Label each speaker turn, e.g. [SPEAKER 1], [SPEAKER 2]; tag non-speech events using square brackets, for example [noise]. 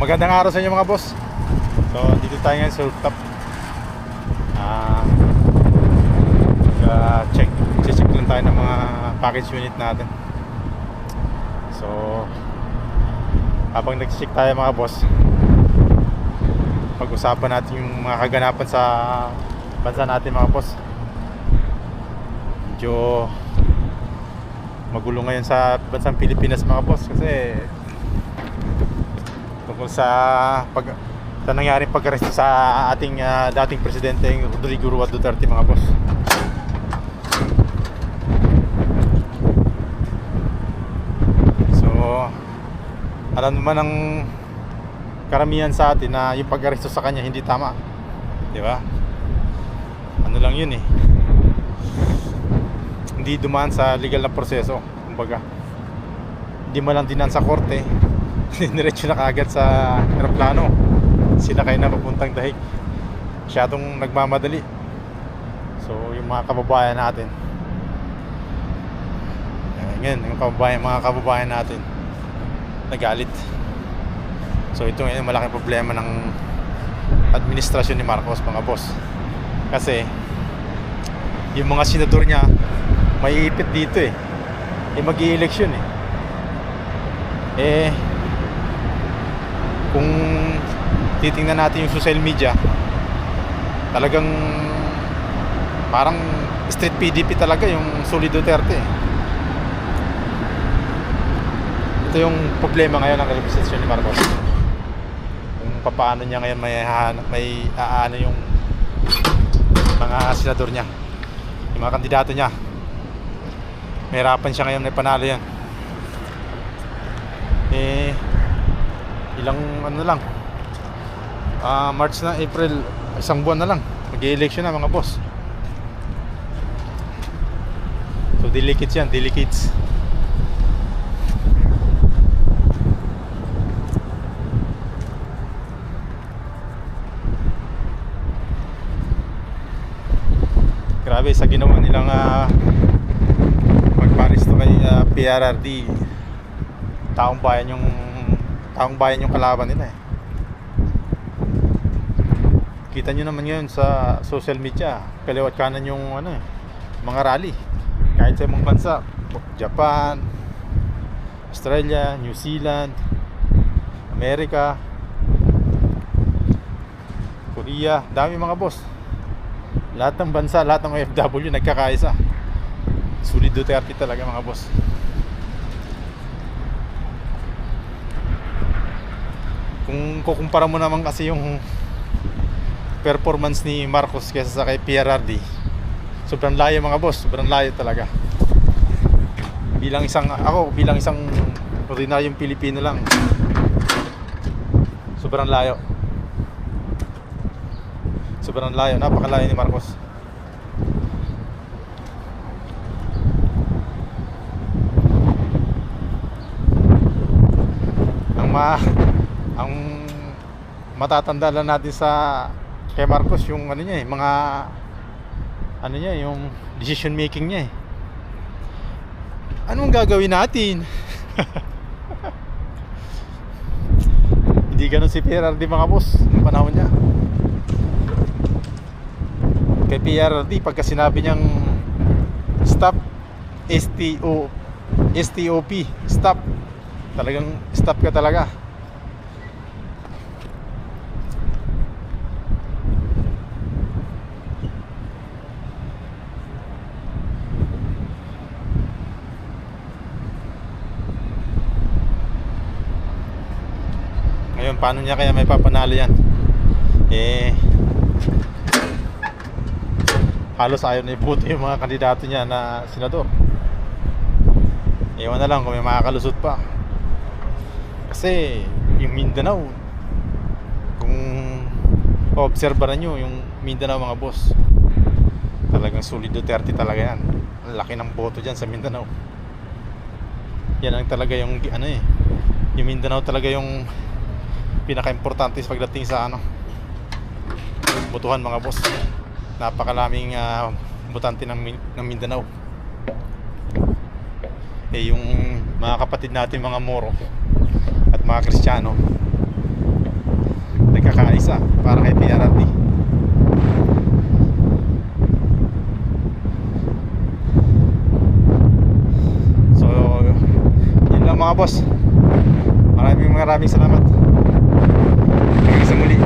[SPEAKER 1] magandang araw sa inyo mga boss. So, dito tayo ngayon sa rooftop. Ah, uh, check, check lang tayo ng mga package unit natin. So, habang nag-check tayo mga boss, pag-usapan natin yung mga kaganapan sa bansa natin mga boss. Medyo magulo ngayon sa bansang Pilipinas mga boss kasi tungkol sa pag sa nangyaring pag-arrest sa ating ah, dating presidente Rodrigo Rua Duterte mga boss. So alam naman ng karamihan sa atin na yung pag-aresto sa kanya hindi tama. 'Di ba? Ano lang 'yun eh. Hindi dumaan sa legal na proseso, kumbaga. Hindi man lang dinan sa korte, [laughs] Diretso na kagad sa aeroplano. Sinakay na papuntang dahig. Masyadong nagmamadali. So, yung mga kababayan natin. Ngayon, yung kababayan, mga kababayan natin nagalit. So, ito ngayon malaking problema ng administrasyon ni Marcos, mga boss. Kasi, yung mga senador niya, may ipit dito eh. Eh, mag election eh. Eh, kung titingnan natin yung social media. Talagang parang street PDP talaga yung Soli Duterte. Ito yung problema ngayon ng administrasyon ni Marcos. Kung paano niya ngayon may, may aano yung mga senador niya yung mga kandidato niya. Mahirapan siya ngayon na panalo yan. Eh ilang ano lang ah March na April isang buwan na lang. Mag-election na mga boss. So delicates yan delicates. Grabe sa ginawa nilang uh, magparisto kay ah, PRRD taong bayan yung taong bayan yung kalaban nila eh. Kita nyo naman ngayon sa social media, kaliwat kanan yung ano eh, mga rally. Kahit sa ibang bansa, Japan, Australia, New Zealand, Amerika, Korea, dami mga boss. Lahat ng bansa, lahat ng OFW nagkakaisa. Sulit Duterte talaga mga boss. kung kukumpara mo naman kasi yung performance ni Marcos kaysa sa kay PRRD sobrang layo mga boss. Sobrang layo talaga. Bilang isang ako bilang isang ordinaryong Pilipino lang. Sobrang layo. Sobrang layo. Napakalayo ni Marcos. Ang ma ang matatanda lang natin sa kay Marcos yung ano niya eh, mga ano niya yung decision making niya eh. Anong gagawin natin? [laughs] Hindi ganun si PRRD mga boss ng panahon niya. Kay PRRD pagka sinabi niyang stop STO STOP stop talagang stop ka talaga Ngayon, paano niya kaya may papanalo yan? Eh, halos ayaw na ibuto yung mga kandidato niya na senador. Ewan na lang kung may makakalusot pa. Kasi, yung Mindanao, kung obserbaran nyo, yung Mindanao mga boss, talagang solid Duterte talaga yan. Ang laki ng boto dyan sa Mindanao. Yan ang talaga yung, ano eh, yung Mindanao talaga yung pinaka-importante pagdating sa ano botohan mga boss napakalaming uh, botante ng, ng Mindanao eh yung mga kapatid natin mga Moro at mga Kristiyano kakaisa para kay PRRD. So, yun lang mga boss. Maraming maraming salamat. Sa muli.